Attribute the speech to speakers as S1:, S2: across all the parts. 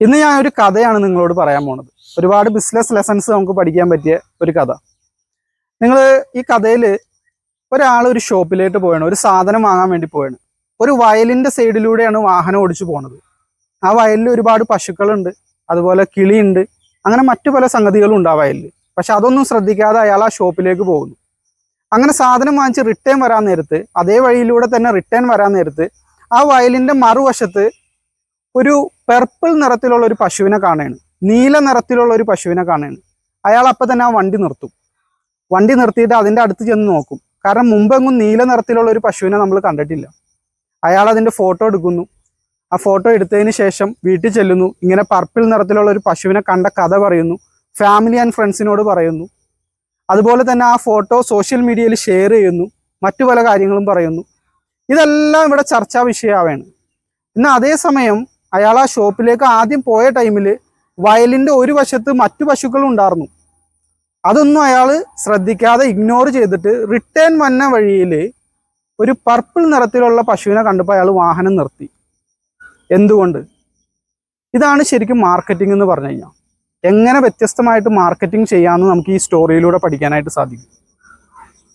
S1: ഇന്ന് ഞാൻ ഒരു കഥയാണ് നിങ്ങളോട് പറയാൻ പോണത്. ഒരുപാട് ബിസിനസ് ലെസൺസ് നമുക്ക് പഠിക്കാൻ പറ്റിയ ഒരു കഥ. നിങ്ങൾ ഈ കഥയിൽ ഒരാൾ ഒരു ഷോപ്പിലേക്ക് പോയാണ് ഒരു സാധനം വാങ്ങാൻ വേണ്ടി പോയാണ് ഒരു വയലിന്റെ സൈഡിലൂടെയാണ് വാഹനം ഓടിച്ചു പോണത്. ആ വയലിൽ ഒരുപാട് പശുക്കളുണ്ട് അതുപോലെ കിളിയുണ്ട് അങ്ങനെ മറ്റു പല സംഗതികളും ഉണ്ട് ആ വയലിൽ. പക്ഷെ അതൊന്നും ശ്രദ്ധിക്കാതെ അയാൾ ആ ഷോപ്പിലേക്ക് പോകുന്നു. അങ്ങനെ സാധനം വാങ്ങിച്ച് റിട്ടേൺ വരാൻ നേരത്ത് അതേ വഴിയിലൂടെ തന്നെ റിട്ടേൺ വരാൻ നേരത്ത് ആ വയലിന്റെ മറുവശത്ത് ഒരു പെർപ്പിൾ നിറത്തിലുള്ള ഒരു പശുവിനെ കാണുകയാണ്. നീല നിറത്തിലുള്ള ഒരു പശുവിനെ കാണുകയാണ്. അയാൾ അപ്പം തന്നെ ആ വണ്ടി നിർത്തും. വണ്ടി നിർത്തിയിട്ട് അതിന്റെ അടുത്ത് ചെന്ന് നോക്കും. കാരണം മുമ്പെങ്ങും നീല നിറത്തിലുള്ള ഒരു പശുവിനെ നമ്മൾ കണ്ടിട്ടില്ല. അയാൾ അതിന്റെ ഫോട്ടോ എടുക്കുന്നു. ആ ഫോട്ടോ എടുത്തതിന് ശേഷം വീട്ടിൽ ചെല്ലുന്നു. ഇങ്ങനെ പർപ്പിൾ നിറത്തിലുള്ള ഒരു പശുവിനെ കണ്ട കഥ പറയുന്നു. ഫാമിലി ആൻഡ് ഫ്രണ്ട്സിനോട് പറയുന്നു. അതുപോലെ തന്നെ ആ ഫോട്ടോ സോഷ്യൽ മീഡിയയിൽ ഷെയർ ചെയ്യുന്നു. മറ്റു പല കാര്യങ്ങളും പറയുന്നു. ഇതെല്ലാം ഇവിടെ ചർച്ചാ വിഷയമാവാണ്. എന്നാൽ അതേസമയം അയാൾ ആ ഷോപ്പിലേക്ക് ആദ്യം പോയ ടൈമിൽ വയലിന്റെ ഒരു വശത്ത് മറ്റു പശുക്കൾ ഉണ്ടായിരുന്നു അതൊന്നും അയാൾ ശ്രദ്ധിക്കാതെ ഇഗ്നോർ ചെയ്തിട്ട് റിട്ടേൺ വന്ന വഴിയിൽ ഒരു പർപ്പിൾ നിറത്തിലുള്ള പശുവിനെ കണ്ടപ്പോൾ അയാൾ വാഹനം നിർത്തി. എന്തുകൊണ്ട്? ഇതാണ് ശരിക്കും മാർക്കറ്റിംഗ് എന്ന് പറഞ്ഞു കഴിഞ്ഞാൽ. എങ്ങനെ വ്യത്യസ്തമായിട്ട് മാർക്കറ്റിംഗ് ചെയ്യാമെന്ന് നമുക്ക് ഈ സ്റ്റോറിയിലൂടെ പഠിക്കാനായിട്ട് സാധിക്കും.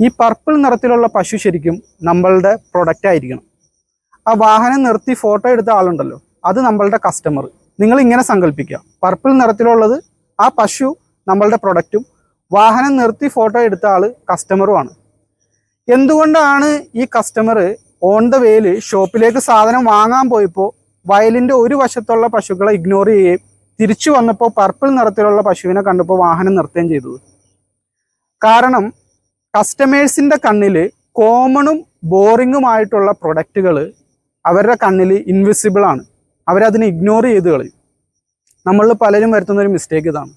S1: ഈ പർപ്പിൾ നിറത്തിലുള്ള പശു ശരിക്കും നമ്മളുടെ പ്രൊഡക്റ്റ് ആയിരിക്കണം. ആ വാഹനം നിർത്തി ഫോട്ടോ എടുത്ത ആളുണ്ടല്ലോ. അത് നമ്മളുടെ കസ്റ്റമർ നിങ്ങൾ ഇങ്ങനെ സങ്കല്പിക്കുക പർപ്പിൾ നിറത്തിലുള്ളത് ആ പശു നമ്മളുടെ പ്രൊഡക്റ്റും വാഹനം നിർത്തി ഫോട്ടോ എടുത്ത ആൾ കസ്റ്റമറുമാണ് എന്തുകൊണ്ടാണ് ഈ കസ്റ്റമർ ഓൺ ദ വേയിൽ ഷോപ്പിലേക്ക് സാധനം വാങ്ങാൻ പോയപ്പോൾ വയലിന്റെ ഒരു വശത്തുള്ള പശുക്കളെ ഇഗ്നോർ ചെയ്യുകയും തിരിച്ചു വന്നപ്പോൾ പർപ്പിൾ നിറത്തിലുള്ള പശുവിനെ കണ്ടപ്പോൾ വാഹനം നിർത്തുകയും ചെയ്തത്? കാരണം കസ്റ്റമേഴ്സിന്റെ കണ്ണിൽ കോമണും ബോറിങ്ങുമായിട്ടുള്ള പ്രൊഡക്റ്റുകൾ അവരുടെ കണ്ണിൽ ഇൻവിസിബിൾ ആണ്. അവരതിനെ ഇഗ്നോർ ചെയ്ത് കളയും. നമ്മളിൽ പലരും വരുത്തുന്ന ഒരു മിസ്റ്റേക്ക് ഇതാണ്.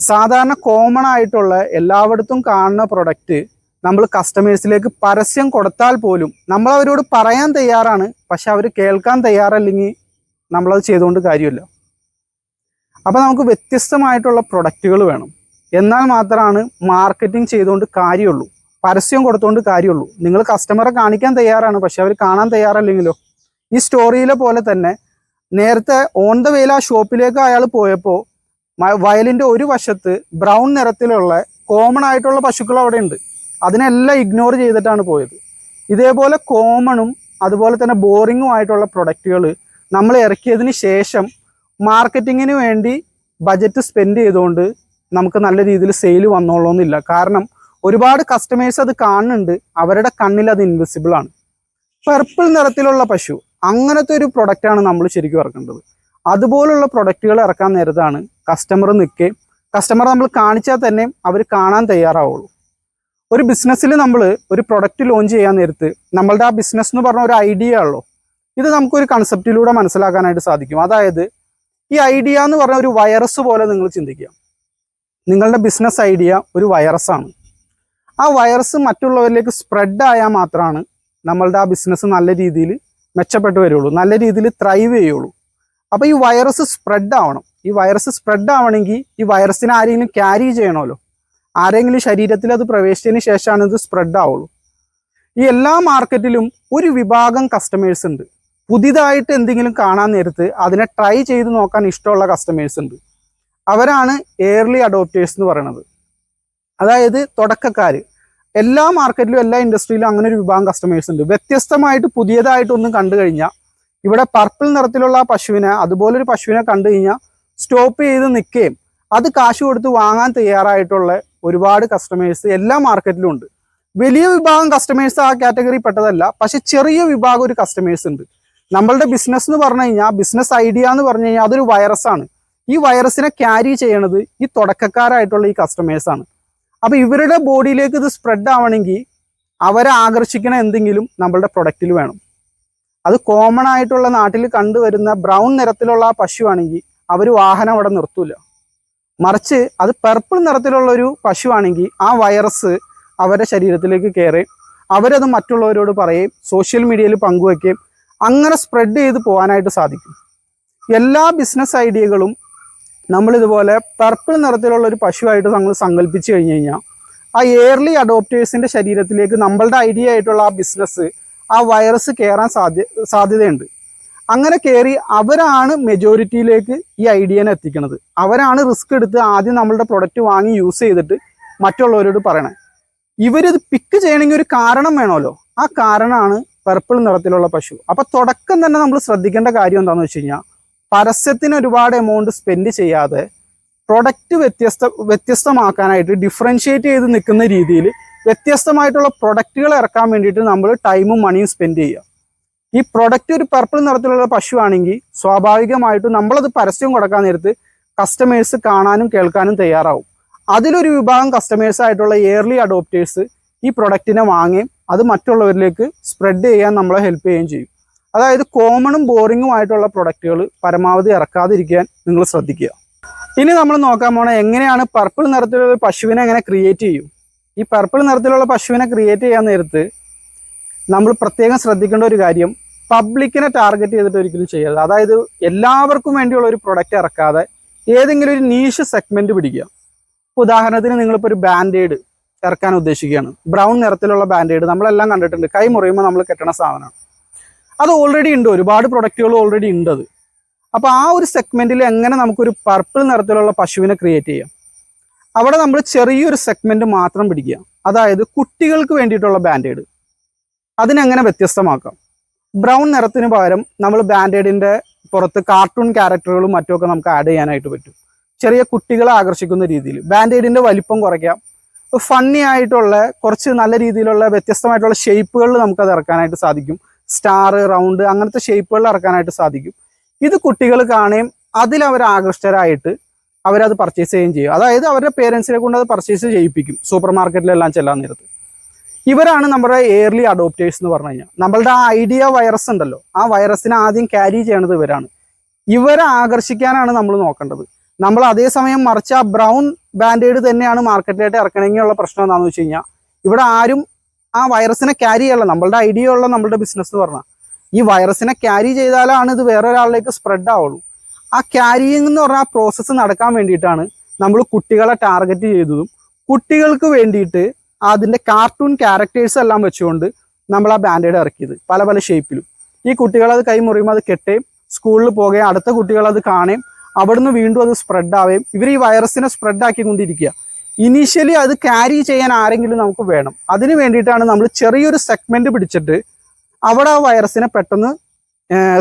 S1: സാധാരണ കോമൺ ആയിട്ടുള്ള എല്ലായിടത്തും കാണുന്ന പ്രൊഡക്റ്റ് നമ്മൾ കസ്റ്റമേഴ്സിലേക്ക് പരസ്യം കൊടുത്താൽ പോലും നമ്മൾ അവരോട് പറയാൻ തയ്യാറാണ് പക്ഷെ അവർ കേൾക്കാൻ തയ്യാറല്ലെങ്കിൽ നമ്മളത് ചെയ്തുകൊണ്ട് കാര്യമില്ല. അപ്പോൾ നമുക്ക് വ്യത്യസ്തമായിട്ടുള്ള പ്രൊഡക്റ്റുകൾ വേണം. എന്നാൽ മാത്രമാണ് മാർക്കറ്റിംഗ് ചെയ്തുകൊണ്ട് കാര്യമുള്ളൂ. പരസ്യം കൊടുത്തുകൊണ്ട് കാര്യമുള്ളൂ. നിങ്ങൾ കസ്റ്റമറെ കാണിക്കാൻ തയ്യാറാണ് പക്ഷെ അവർ കാണാൻ തയ്യാറല്ലെങ്കിലോ? ഈ സ്റ്റോറിയിലെ പോലെ തന്നെ നേരത്തെ ഓൺ ദ വേയിൽ ആ ഷോപ്പിലേക്ക് അയാൾ പോയപ്പോൾ വയലിന്റെ ഒരു വശത്ത് ബ്രൗൺ നിറത്തിലുള്ള കോമൺ ആയിട്ടുള്ള പശുക്കൾ അവിടെ ഉണ്ട്. അതിനെല്ലാം ഇഗ്നോർ ചെയ്തിട്ടാണ് പോയത്. ഇതേപോലെ കോമണും അതുപോലെ തന്നെ ബോറിങ്ങും ആയിട്ടുള്ള പ്രൊഡക്റ്റുകൾ നമ്മൾ ഇറക്കിയതിന് ശേഷം മാർക്കറ്റിങ്ങിന് വേണ്ടി ബജറ്റ് സ്പെൻഡ് ചെയ്തുകൊണ്ട് നമുക്ക് നല്ല രീതിയിൽ സെയിൽ വന്നോളൊന്നുമില്ല കാരണം ഒരുപാട് കസ്റ്റമേഴ്സ് അത് കാണുന്നുണ്ട്. അവരുടെ കണ്ണിൽ അത് ഇൻവിസിബിൾ ആണ്. പർപ്പിൾ നിറത്തിലുള്ള പശു അങ്ങനത്തെ ഒരു പ്രൊഡക്റ്റാണ് നമ്മൾ ശരിക്കും ഇറക്കേണ്ടത്. അതുപോലുള്ള പ്രൊഡക്റ്റുകൾ ഇറക്കാൻ നേരത്താണ് കസ്റ്റമർ നിൽക്കുക കസ്റ്റമർ നമ്മൾ കാണിച്ചാൽ തന്നെ അവർ കാണാൻ തയ്യാറാവുള്ളൂ. ഒരു ബിസിനസ്സിൽ നമ്മൾ ഒരു പ്രൊഡക്റ്റ് ലോഞ്ച് ചെയ്യാൻ നേരത്ത് നമ്മളുടെ ആ ബിസിനസ് എന്ന് പറഞ്ഞ ഒരു ഐഡിയ ഉള്ളൂ. ഇത് നമുക്കൊരു കൺസെപ്റ്റിലൂടെ മനസ്സിലാക്കാനായിട്ട് സാധിക്കും. അതായത് ഈ ഐഡിയ എന്ന് പറഞ്ഞ ഒരു വൈറസ് പോലെ നിങ്ങൾ ചിന്തിക്കുക. നിങ്ങളുടെ ബിസിനസ് ഐഡിയ ഒരു വൈറസാണ് ആ വൈറസ് മറ്റുള്ളവരിലേക്ക് സ്പ്രെഡ് ആയാൽ മാത്രമാണ് നമ്മളുടെ ആ ബിസിനസ് നല്ല രീതിയിൽ മെച്ചപ്പെട്ടു വരുള്ളൂ നല്ല രീതിയിൽ ത്രൈവ് ചെയ്യുള്ളൂ. അപ്പോൾ ഈ വൈറസ് സ്പ്രെഡ് ആവണം. ഈ വൈറസ് സ്പ്രെഡ് ആവണമെങ്കിൽ ഈ വൈറസിനെ ആരെങ്കിലും ക്യാരി ചെയ്യണമല്ലോ. ആരെങ്കിലും ശരീരത്തിൽ അത് പ്രവേശിച്ചതിന് ശേഷമാണ് ഇത് സ്പ്രെഡ് ആവുള്ളൂ. ഈ എല്ലാ മാർക്കറ്റിലും ഒരു വിഭാഗം കസ്റ്റമേഴ്സ് ഉണ്ട്. പുതിയതായിട്ട് എന്തെങ്കിലും കാണാൻ നേരത്ത് അതിനെ ട്രൈ ചെയ്ത് നോക്കാൻ ഇഷ്ടമുള്ള കസ്റ്റമേഴ്സ് ഉണ്ട്. അവരാണ് എയർലി അഡോപ്റ്റേഴ്സ് എന്ന് പറയുന്നത്. അതായത് തുടക്കക്കാർ എല്ലാ മാർക്കറ്റിലും എല്ലാ ഇൻഡസ്ട്രിയിലും അങ്ങനെ ഒരു വിഭാഗം കസ്റ്റമേഴ്സ് ഉണ്ട്. വ്യത്യസ്തമായിട്ട് പുതിയതായിട്ടൊന്നും കണ്ടു കഴിഞ്ഞാൽ ഇവിടെ പർപ്പിൾ നിറത്തിലുള്ള പശുവിനെ അതുപോലൊരു പശുവിനെ കണ്ടു കഴിഞ്ഞാൽ സ്റ്റോപ്പ് ചെയ്ത് നിൽക്കുകയും അത് കാശ് കൊടുത്ത് വാങ്ങാൻ തയ്യാറായിട്ടുള്ള ഒരുപാട് കസ്റ്റമേഴ്സ് എല്ലാ മാർക്കറ്റിലും ഉണ്ട്. വലിയ വിഭാഗം കസ്റ്റമേഴ്സ് ആ കാറ്റഗറി പെട്ടതല്ല പക്ഷെ ചെറിയ വിഭാഗം ഒരു കസ്റ്റമേഴ്സ് ഉണ്ട്. നമ്മളുടെ ബിസിനസ് എന്ന് പറഞ്ഞു കഴിഞ്ഞാൽ ബിസിനസ് ഐഡിയ എന്ന് പറഞ്ഞു കഴിഞ്ഞാൽ അതൊരു വൈറസ് ആണ്. ഈ വൈറസിനെ ക്യാരി ചെയ്യണത് ഈ തുടക്കക്കാരായിട്ടുള്ള ഈ കസ്റ്റമേഴ്സ് ആണ് അപ്പൊ ഇവരുടെ ബോഡിയിലേക്ക് ഇത് സ്പ്രെഡ് ആവണമെങ്കിൽ അവരെ ആകർഷിക്കണ എന്തെങ്കിലും നമ്മളുടെ പ്രൊഡക്റ്റിൽ വേണം. അത് കോമൺ ആയിട്ടുള്ള നാട്ടിൽ കണ്ടുവരുന്ന ബ്രൗൺ നിറത്തിലുള്ള ആ പശുവാണെങ്കിൽ അവർ വാഹനം അവിടെ നിർത്തൂല. മറിച്ച് അത് പർപ്പിൾ നിറത്തിലുള്ള ഒരു പശുവാണെങ്കിൽ ആ വൈറസ് അവരുടെ ശരീരത്തിലേക്ക് കയറി അവരത് മറ്റുള്ളവരോട് പറയുകയും സോഷ്യൽ മീഡിയയിൽ പങ്കുവയ്ക്കുകയും അങ്ങനെ സ്പ്രെഡ് ചെയ്ത് പോകാനായിട്ട് സാധിക്കും. എല്ലാ ബിസിനസ് ഐഡിയകളും നമ്മളിതുപോലെ പർപ്പിൾ നിറത്തിലുള്ള ഒരു പശുവായിട്ട് നമ്മൾ സങ്കല്പിച്ച് കഴിഞ്ഞ് കഴിഞ്ഞാൽ ആ എയർലി അഡോപ്റ്റേഴ്സിന്റെ ശരീരത്തിലേക്ക് നമ്മളുടെ ഐഡിയ ആയിട്ടുള്ള ആ ബിസിനസ് ആ വൈറസ് കയറാൻ സാധ്യ സാധ്യതയുണ്ട്. അങ്ങനെ കയറി അവരാണ് മെജോറിറ്റിയിലേക്ക് ഈ ഐഡിയനെ എത്തിക്കുന്നത് അവരാണ് റിസ്ക് എടുത്ത് ആദ്യം നമ്മളുടെ പ്രൊഡക്റ്റ് വാങ്ങി യൂസ് ചെയ്തിട്ട് മറ്റുള്ളവരോട് പറയണേ. ഇവരിത് പിക്ക് ചെയ്യണമെങ്കിൽ ഒരു കാരണം വേണമല്ലോ. ആ കാരണമാണ് പർപ്പിൾ നിറത്തിലുള്ള പശു. അപ്പോൾ തുടക്കം തന്നെ നമ്മൾ ശ്രദ്ധിക്കേണ്ട കാര്യം എന്താണെന്ന് വെച്ച് കഴിഞ്ഞാൽ പരസ്യത്തിന് ഒരുപാട് എമൗണ്ട് സ്പെൻഡ് ചെയ്യാതെ പ്രൊഡക്റ്റ് വ്യത്യസ്ത വ്യത്യസ്തമാക്കാനായിട്ട് ഡിഫറൻഷ്യേറ്റ് ചെയ്ത് നിൽക്കുന്ന രീതിയിൽ വ്യത്യസ്തമായിട്ടുള്ള പ്രൊഡക്റ്റുകൾ ഇറക്കാൻ വേണ്ടിയിട്ട് നമ്മൾ ടൈമും മണിയും സ്പെൻഡ് ചെയ്യുക. ഈ പ്രൊഡക്റ്റ് ഒരു പർപ്പിൾ നിറത്തിലുള്ള പശുവാണെങ്കിൽ സ്വാഭാവികമായിട്ടും നമ്മളത് പരസ്യം കൊടുക്കാൻ നേരത്ത് കസ്റ്റമേഴ്സ് കാണാനും കേൾക്കാനും തയ്യാറാവും. അതിലൊരു വിഭാഗം കസ്റ്റമേഴ്സ് ആയിട്ടുള്ള ഇയർലി അഡോപ്റ്റേഴ്സ് ഈ പ്രൊഡക്റ്റിനെ വാങ്ങുകയും അത് മറ്റുള്ളവരിലേക്ക് സ്പ്രെഡ് ചെയ്യാൻ നമ്മളെ ഹെൽപ്പ് ചെയ്യുകയും ചെയ്യും. അതായത് കോമണും ബോറിങ്ങും ആയിട്ടുള്ള പ്രൊഡക്റ്റുകൾ പരമാവധി ഇറക്കാതിരിക്കാൻ നിങ്ങൾ ശ്രദ്ധിക്കുക. ഇനി നമ്മൾ നോക്കാൻ പോണ എങ്ങനെയാണ് പർപ്പിൾ നിറത്തിലുള്ള പശുവിനെ എങ്ങനെ ക്രിയേറ്റ് ചെയ്യും? ഈ പർപ്പിൾ നിറത്തിലുള്ള പശുവിനെ ക്രിയേറ്റ് ചെയ്യാൻ നേരത്ത് നമ്മൾ പ്രത്യേകം ശ്രദ്ധിക്കേണ്ട ഒരു കാര്യം പബ്ലിക്കിനെ ടാർഗറ്റ് ചെയ്തിട്ട് ഒരിക്കലും ചെയ്യരുത്. അതായത് എല്ലാവർക്കും വേണ്ടിയുള്ള ഒരു പ്രൊഡക്റ്റ് ഇറക്കാതെ ഏതെങ്കിലും ഒരു നീഷ് സെഗ്മെന്റ് പിടിക്കുക. ഉദാഹരണത്തിന് നിങ്ങളിപ്പോൾ ഒരു ബാൻഡേഡ് ഇറക്കാൻ ഉദ്ദേശിക്കുകയാണ്. ബ്രൗൺ നിറത്തിലുള്ള ബാൻഡേഡ് നമ്മളെല്ലാം കണ്ടിട്ടുണ്ട്. കൈ മുറിയുമ്പോൾ നമ്മൾ കെട്ടണ സാധനമാണ്. അത് ഓൾറെഡി ഉണ്ട്. ഒരുപാട് പ്രൊഡക്റ്റുകൾ ഓൾറെഡി ഉണ്ട് അത്. അപ്പോൾ ആ ഒരു സെഗ്മെന്റിൽ എങ്ങനെ നമുക്കൊരു പർപ്പിൾ നിറത്തിലുള്ള പശുവിനെ ക്രിയേറ്റ് ചെയ്യാം? അവിടെ നമ്മൾ ചെറിയൊരു സെഗ്മെന്റ് മാത്രം പിടിക്കുക. അതായത് കുട്ടികൾക്ക് വേണ്ടിയിട്ടുള്ള ബാൻഡേഡ് അതിനെങ്ങനെ വ്യത്യസ്തമാക്കാം? ബ്രൗൺ നിറത്തിന് പകരം നമ്മൾ ബാൻഡേഡിന്റെ പുറത്ത് കാർട്ടൂൺ ക്യാരക്ടറുകളും മറ്റുമൊക്കെ നമുക്ക് ആഡ് ചെയ്യാനായിട്ട് പറ്റും. ചെറിയ കുട്ടികളെ ആകർഷിക്കുന്ന രീതിയിൽ. ബാൻഡേഡിന്റെ വലിപ്പം കുറയ്ക്കാം. ഫണ്ണി ആയിട്ടുള്ള കുറച്ച് നല്ല രീതിയിലുള്ള വ്യത്യസ്തമായിട്ടുള്ള ഷേപ്പുകളിൽ നമുക്കത് ഇറക്കാനായിട്ട് സാധിക്കും. സ്റ്റാർ റൗണ്ട് അങ്ങനത്തെ ഷേപ്പുകളിൽ ഇറക്കാനായിട്ട് സാധിക്കും. ഇത് കുട്ടികൾ കാണുകയും അതിൽ അവർ ആകൃഷ്ടരായിട്ട് അവരത് പർച്ചേസ് ചെയ്യുകയും ചെയ്യും. അതായത് അവരുടെ പേരൻസിനെ കൊണ്ട് അത് പർച്ചേസ് ചെയ്യിപ്പിക്കും. സൂപ്പർ മാർക്കറ്റിലെല്ലാം ചെല്ലാൻ നേരത്ത്. ഇവരാണ് നമ്മുടെ എയർലി അഡോപ്റ്റേഴ്സ് എന്ന് പറഞ്ഞു കഴിഞ്ഞാൽ. നമ്മളുടെ ആ ഐഡിയ വൈറസ് ഉണ്ടല്ലോ. ആ വൈറസിനെ ആദ്യം ക്യാരി ചെയ്യണത് ഇവരാണ്. ഇവരെ ആകർഷിക്കാനാണ് നമ്മൾ നോക്കേണ്ടത്. നമ്മൾ അതേസമയം മറിച്ച് ആ ബ്രൗൺ ബാൻഡേഡ് തന്നെയാണ് മാർക്കറ്റിലായിട്ട് ഇറക്കണമെങ്കിലുള്ള പ്രശ്നം എന്താണെന്ന് വെച്ച് കഴിഞ്ഞാൽ ഇവിടെ ആരും ആ വൈറസിനെ ക്യാരി ചെയ്യല്ല നമ്മളുടെ ഐഡിയ ഉള്ള നമ്മളുടെ ബിസിനസ് എന്ന് പറഞ്ഞാൽ ഈ വൈറസിനെ ക്യാരി ചെയ്താലാണ് ഇത് വേറൊരാളിലേക്ക് സ്പ്രെഡ് ആവുള്ളൂ. ആ ക്യാരിയിങ് എന്ന് പറഞ്ഞാൽ ആ പ്രോസസ്സ് നടക്കാൻ വേണ്ടിയിട്ടാണ് നമ്മൾ കുട്ടികളെ ടാർഗറ്റ് ചെയ്തതും കുട്ടികൾക്ക് വേണ്ടിയിട്ട് അതിന്റെ കാർട്ടൂൺ ക്യാരക്ടേഴ്സ് എല്ലാം വെച്ചുകൊണ്ട് നമ്മൾ ആ ബാൻഡേഡ് ഇറക്കിയത് പല പല ഷേപ്പിലും ഈ കുട്ടികൾ അത് കൈ മുറിയുമ്പോൾ അത് കെട്ടുകയും സ്കൂളിൽ പോകുകയും അടുത്ത കുട്ടികൾ അത് കാണുകയും അവിടുന്ന് വീണ്ടും അത് സ്പ്രെഡ് ആവുകയും ഇവർ ഈ വൈറസിനെ സ്പ്രെഡ് ആക്കിക്കൊണ്ടിരിക്കുക. ഇനീഷ്യലി അത് ക്യാരി ചെയ്യാൻ ആരെങ്കിലും നമുക്ക് വേണം. അതിന് വേണ്ടിയിട്ടാണ് നമ്മൾ ചെറിയൊരു സെഗ്മെന്റ് പിടിച്ചിട്ട് അവിടെ ആ വൈറസിനെ പെട്ടെന്ന്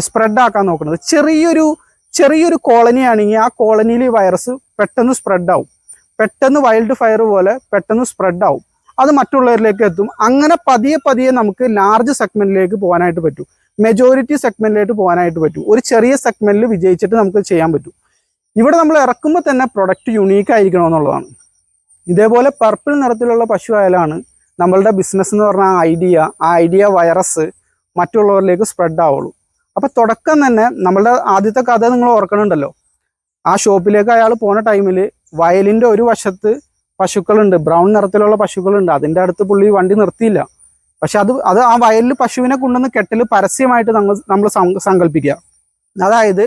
S1: സ്പ്രെഡ് ആക്കാൻ നോക്കുന്നത്. ചെറിയൊരു ചെറിയൊരു കോളനി ആണെങ്കിൽ ആ കോളനിയിൽ ഈ വൈറസ് പെട്ടെന്ന് സ്പ്രെഡ് ആവും. പെട്ടെന്ന് വൈൽഡ് ഫയർ പോലെ പെട്ടെന്ന് സ്പ്രെഡ് ആവും. അത് മറ്റുള്ളവരിലേക്ക് എത്തും. അങ്ങനെ പതിയെ പതിയെ നമുക്ക് ലാർജ് സെഗ്മെന്റിലേക്ക് പോകാനായിട്ട് പറ്റും. മെജോറിറ്റി സെഗ്മെന്റിലേക്ക് പോകാനായിട്ട് പറ്റും. ഒരു ചെറിയ സെഗ്മെന്റിൽ വിജയിച്ചിട്ട് നമുക്ക് ചെയ്യാൻ പറ്റും. ഇവിടെ നമ്മൾ ഇറക്കുമ്പോൾ തന്നെ പ്രൊഡക്റ്റ് യുണീക്ക് ആയിരിക്കണം എന്നുള്ളതാണ് ഇതേപോലെ പർപ്പിൾ നിറത്തിലുള്ള പശു ആയാലാണ് നമ്മളുടെ ബിസിനസ് എന്ന് പറഞ്ഞ ഐഡിയ ആ ഐഡിയ വൈറസ് മറ്റുള്ളവരിലേക്ക് സ്പ്രെഡ് ആവുള്ളൂ. അപ്പോൾ തുടക്കം തന്നെ നമ്മളുടെ ആദ്യത്തെ കഥ നിങ്ങൾ ഓർക്കണുണ്ടല്ലോ. ആ ഷോപ്പിലേക്ക് അയാൾ പോണ ടൈമിൽ വയലിന്റെ ഒരു വശത്ത് പശുക്കളുണ്ട് ബ്രൗൺ നിറത്തിലുള്ള പശുക്കളുണ്ട്. അതിന്റെ അടുത്ത് പുള്ളി വണ്ടി നിർത്തിയില്ല. പക്ഷെ അത് അത് ആ വയലിൽ പശുവിനെ കൊണ്ടുവന്ന് കെട്ടൽ പരസ്യമായിട്ട് നമ്മൾ നമ്മൾ സങ്കല്പിക്കുക അതായത്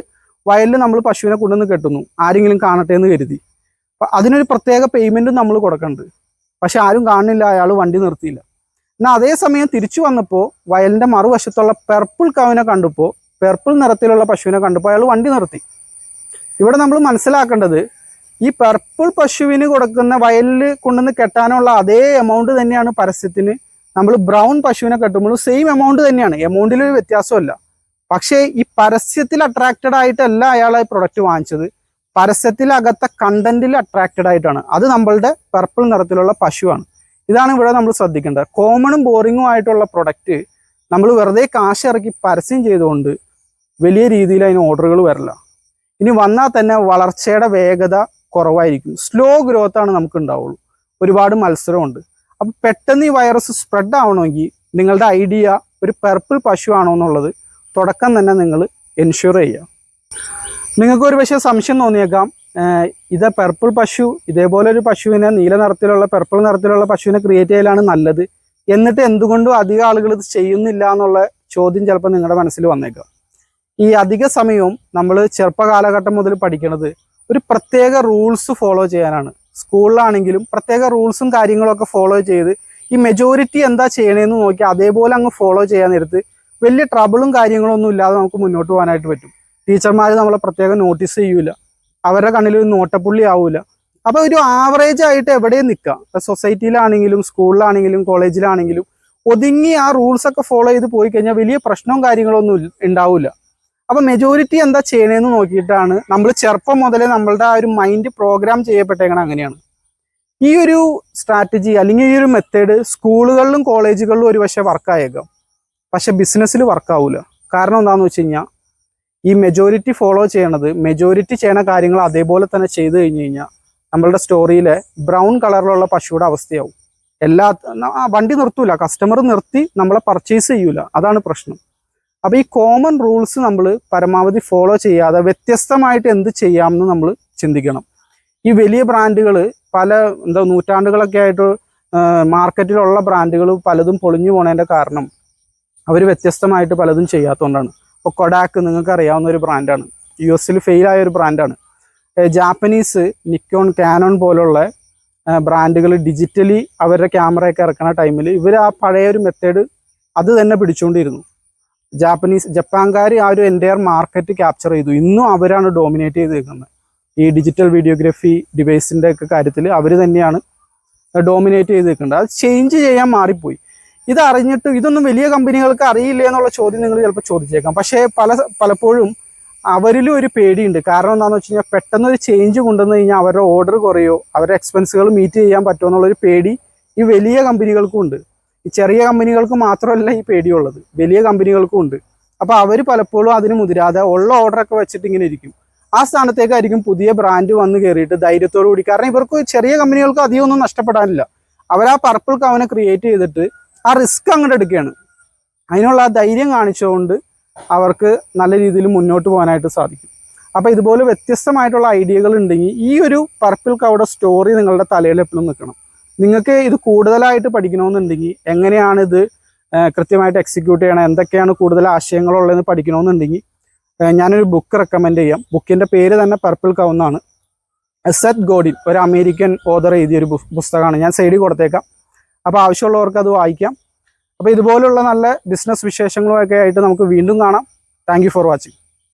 S1: വയലിൽ നമ്മൾ പശുവിനെ കൊണ്ടുവന്ന് കെട്ടുന്നു. ആരെങ്കിലും കാണട്ടെ എന്ന് കരുതി. അതിനൊരു പ്രത്യേക പേയ്മെന്റും നമ്മൾ കൊടുക്കുന്നുണ്ട് പക്ഷെ ആരും കാണുന്നില്ല അയാൾ വണ്ടി നിർത്തിയില്ല. എന്നാൽ അതേസമയം തിരിച്ചു വന്നപ്പോൾ വയലിന്റെ മറുവശത്തുള്ള പെർപ്പിൾ കവിനെ കണ്ടപ്പോൾ പെർപ്പിൾ നിറത്തിലുള്ള പശുവിനെ കണ്ടപ്പോൾ അയാൾ വണ്ടി നിർത്തി. ഇവിടെ നമ്മൾ മനസ്സിലാക്കേണ്ടത് ഈ പെർപ്പിൾ പശുവിന് കൊടുക്കുന്ന വയലിൽ കൊണ്ടുവന്ന് കെട്ടാനുള്ള അതേ എമൗണ്ട് തന്നെയാണ് പരസ്യത്തിന് നമ്മൾ ബ്രൗൺ പശുവിനെ കെട്ടുമ്പോൾ സെയിം എമൗണ്ട് തന്നെയാണ്. എമൗണ്ടിൽ വ്യത്യാസമല്ല പക്ഷേ ഈ പരസ്യത്തിൽ അട്രാക്റ്റഡ് ആയിട്ടല്ല അയാൾ ഈ പ്രൊഡക്റ്റ് വാങ്ങിച്ചത്. പരസ്യത്തിലകത്ത കണ്ടന്റിൽ അട്രാക്റ്റഡ് ആയിട്ടാണ്. അത് നമ്മളുടെ പർപ്പിൾ നിറത്തിലുള്ള പശുവാണ്. ഇതാണ് ഇവിടെ നമ്മൾ ശ്രദ്ധിക്കേണ്ടത്. കോമണും ബോറിങ്ങും ആയിട്ടുള്ള പ്രൊഡക്റ്റ് നമ്മൾ വെറുതെ കാശ് ഇറക്കി പരസ്യം ചെയ്തുകൊണ്ട് വലിയ രീതിയിൽ അതിന് ഓർഡറുകൾ വരില്ല. ഇനി വന്നാൽ തന്നെ വളർച്ചയുടെ വേഗത കുറവായിരിക്കും. സ്ലോ ഗ്രോത്ത് ആണ് നമുക്ക് ഉണ്ടാവുള്ളൂ. ഒരുപാട് മത്സരമുണ്ട്. അപ്പം പെട്ടെന്ന് ഈ വൈറസ് സ്പ്രെഡ് ആവണമെങ്കിൽ നിങ്ങളുടെ ഐഡിയ ഒരു പെർപ്പിൾ പശു ആണോ എന്നുള്ളത് തുടക്കം തന്നെ നിങ്ങൾ എൻഷുർ ചെയ്യുക. നിങ്ങൾക്ക് ഒരു പക്ഷേ സംശയം തോന്നിയേക്കാം. ഇത് പെർപ്പിൾ പശു ഇതേപോലെ ഒരു പശുവിനെ നീല നിറത്തിലുള്ള പെർപ്പിൾ നിറത്തിലുള്ള പശുവിനെ ക്രിയേറ്റ് ചെയ്യലാണ് നല്ലത്. എന്നിട്ട് എന്തുകൊണ്ടും അധികം ആളുകൾ ഇത് ചെയ്യുന്നില്ല എന്നുള്ള ചോദ്യം ചിലപ്പോൾ നിങ്ങളുടെ മനസ്സിൽ വന്നേക്കാം. ഈ അധിക സമയവും നമ്മൾ ചെറുപ്പകാലഘട്ടം മുതൽ പഠിക്കുന്നത് ഒരു പ്രത്യേക റൂൾസ് ഫോളോ ചെയ്യാനാണ്. സ്കൂളിലാണെങ്കിലും പ്രത്യേക റൂൾസും കാര്യങ്ങളൊക്കെ ഫോളോ ചെയ്ത് ഈ മെജോറിറ്റി എന്താ ചെയ്യണേന്ന് നോക്കി അതേപോലെ അങ്ങ് ഫോളോ ചെയ്യാൻ നേരത്ത് വലിയ ട്രബിളും കാര്യങ്ങളൊന്നും ഇല്ലാതെ നമുക്ക് മുന്നോട്ട് പോകാനായിട്ട് പറ്റും. ടീച്ചർമാർ നമ്മളെ പ്രത്യേകം നോട്ടീസ് ചെയ്യൂല. അവരുടെ കണ്ണിൽ ഒരു നോട്ടപ്പുള്ളി ആവൂല. അപ്പൊ ഒരു ആവറേജ് ആയിട്ട് എവിടെയും നിൽക്കാം സൊസൈറ്റിയിലാണെങ്കിലും സ്കൂളിലാണെങ്കിലും കോളേജിലാണെങ്കിലും ഒതുങ്ങി ആ റൂൾസ് ഒക്കെ ഫോളോ ചെയ്ത് പോയി കഴിഞ്ഞാൽ വലിയ പ്രശ്നവും കാര്യങ്ങളൊന്നും ഉണ്ടാവില്ല അപ്പൊ മെജോറിറ്റി എന്താ ചെയ്യണേന്ന് നോക്കിയിട്ടാണ് നമ്മൾ ചെറുപ്പം മുതലേ നമ്മളുടെ ആ ഒരു മൈൻഡ് പ്രോഗ്രാം ചെയ്യപ്പെട്ടേക്കണ അങ്ങനെയാണ്. ഈ ഒരു സ്ട്രാറ്റജി അല്ലെങ്കിൽ ഈ ഒരു മെത്തേഡ് സ്കൂളുകളിലും കോളേജുകളിലും ഒരു പക്ഷേ വർക്കായേക്കാം പക്ഷെ ബിസിനസ്സിൽ വർക്കാവൂല കാരണം എന്താണെന്ന് വെച്ച് കഴിഞ്ഞാൽ ഈ മെജോറിറ്റി ഫോളോ ചെയ്യണത് മെജോറിറ്റി ചെയ്യണ കാര്യങ്ങൾ അതേപോലെ തന്നെ ചെയ്തു കഴിഞ്ഞ് കഴിഞ്ഞാൽ നമ്മളുടെ സ്റ്റോറിയിലെ ബ്രൗൺ കളറിലുള്ള പശുവിടെ അവസ്ഥയാവും. എല്ലാ വണ്ടി നിർത്തൂല കസ്റ്റമർ നിർത്തി നമ്മളെ പർച്ചേസ് ചെയ്യൂല. അതാണ് പ്രശ്നം. അപ്പൊ ഈ കോമൺ റൂൾസ് നമ്മൾ പരമാവധി ഫോളോ ചെയ്യാതെ വ്യത്യസ്തമായിട്ട് എന്ത് ചെയ്യാമെന്ന് നമ്മൾ ചിന്തിക്കണം. ഈ വലിയ ബ്രാൻഡുകൾ പല എന്താ നൂറ്റാണ്ടുകളൊക്കെ ആയിട്ട് മാർക്കറ്റിലുള്ള ബ്രാൻഡുകൾ പലതും പൊളിഞ്ഞു പോണതിന്റെ കാരണം അവർ വ്യത്യസ്തമായിട്ട് പലതും ചെയ്യാത്തതുകൊണ്ടാണ് ഇപ്പോൾ കൊഡാക്ക് നിങ്ങൾക്ക് അറിയാവുന്ന ഒരു ബ്രാൻഡാണ് യു എസിൽ ഫെയിലായ ഒരു ബ്രാൻഡാണ് ജാപ്പനീസ് നിക്കോൺ കാനോൺ പോലുള്ള ബ്രാൻഡുകൾ ഡിജിറ്റലി അവരുടെ ക്യാമറയൊക്കെ ഇറക്കുന്ന ടൈമിൽ ഇവർ ആ പഴയ ഒരു മെത്തേഡ് അത് തന്നെ പിടിച്ചുകൊണ്ടിരുന്നു ജാപ്പനീസ് ജപ്പാൻകാർ ആ ഒരു എന്റയർ മാർക്കറ്റ് ക്യാപ്ചർ ചെയ്തു. ഇന്നും അവരാണ് ഡോമിനേറ്റ് ചെയ്ത് നിൽക്കുന്നത് ഈ ഡിജിറ്റൽ വീഡിയോഗ്രഫി ഡിവൈസിന്റെ ഒക്കെ കാര്യത്തിൽ അവർ തന്നെയാണ് ഡോമിനേറ്റ് ചെയ്ത് നിൽക്കുന്നത് അത് ചേഞ്ച് ചെയ്യാൻ മാറിപ്പോയി. ഇത് അറിഞ്ഞിട്ടും ഇതൊന്നും വലിയ കമ്പനികൾക്ക് അറിയില്ല എന്നുള്ള ചോദ്യം നിങ്ങൾ ചിലപ്പോൾ ചോദിച്ചേക്കാം. പക്ഷേ പല പലപ്പോഴും അവരിലും ഒരു പേടിയുണ്ട്. കാരണം എന്താണെന്ന് വെച്ച് കഴിഞ്ഞാൽ പെട്ടെന്ന് ഒരു ചേഞ്ച് കൊണ്ടുവന്ന് കഴിഞ്ഞാൽ അവരുടെ ഓർഡർ കുറയോ അവരുടെ എക്സ്പെൻസുകൾ മീറ്റ് ചെയ്യാൻ പറ്റുമോ എന്നുള്ളൊരു പേടി ഈ വലിയ കമ്പനികൾക്കും ഉണ്ട്. ഈ ചെറിയ കമ്പനികൾക്ക് മാത്രമല്ല ഈ പേടിയുള്ളത്. വലിയ കമ്പനികൾക്കും ഉണ്ട്. അപ്പോൾ അവർ പലപ്പോഴും അതിന് മുതിരാതെ ഉള്ള ഓർഡറൊക്കെ വെച്ചിട്ട് ഇങ്ങനെ ഇരിക്കും. ആ സ്ഥാനത്തേക്കായിരിക്കും പുതിയ ബ്രാൻഡ് വന്ന് കയറിയിട്ട് ധൈര്യത്തോടു കൂടി. കാരണം ഇവർക്ക് ചെറിയ കമ്പനികൾക്ക് അധികമൊന്നും നഷ്ടപ്പെടാനില്ല. അവർ ആ പർപ്പിൾ കവനെ ക്രിയേറ്റ് ചെയ്തിട്ട് ആ റിസ്ക് അങ്ങോട്ട് എടുക്കുകയാണ്. അതിനുള്ള ആ ധൈര്യം കാണിച്ചുകൊണ്ട് അവർക്ക് നല്ല രീതിയിൽ മുന്നോട്ട് പോകാനായിട്ട് സാധിക്കും. അപ്പോൾ ഇതുപോലെ വ്യത്യസ്തമായിട്ടുള്ള ഐഡിയകൾ ഉണ്ടെങ്കിൽ ഈ ഒരു പർപ്പിൾ കവയുടെ സ്റ്റോറി നിങ്ങളുടെ തലയിൽ എപ്പോഴും നിൽക്കണം. നിങ്ങൾക്ക് ഇത് കൂടുതലായിട്ട് പഠിക്കണമെന്നുണ്ടെങ്കിൽ എങ്ങനെയാണ് ഇത് കൃത്യമായിട്ട് എക്സിക്യൂട്ട് ചെയ്യണം എന്തൊക്കെയാണ് കൂടുതൽ ആശയങ്ങളുള്ളതെന്ന് പഠിക്കണമെന്നുണ്ടെങ്കിൽ ഞാനൊരു ബുക്ക് റെക്കമെൻഡ് ചെയ്യാം. ബുക്കിന്റെ പേര് തന്നെ പർപ്പിൾ കൗ എന്നാണ്. സെറ്റ് ഗോഡിൻ ഒരു അമേരിക്കൻ ഓതർ എഴുതിയൊരു പുസ്തകമാണ്. ഞാൻ സൈഡിൽ കൊടുത്തേക്കാം. അപ്പോൾ ആവശ്യമുള്ളവർക്ക് അത് വായിക്കാം. അപ്പോൾ ഇതുപോലുള്ള നല്ല ബിസിനസ് വിശേഷങ്ങളുമൊക്കെ ആയിട്ട് നമുക്ക് വീണ്ടും കാണാം. Thank for watching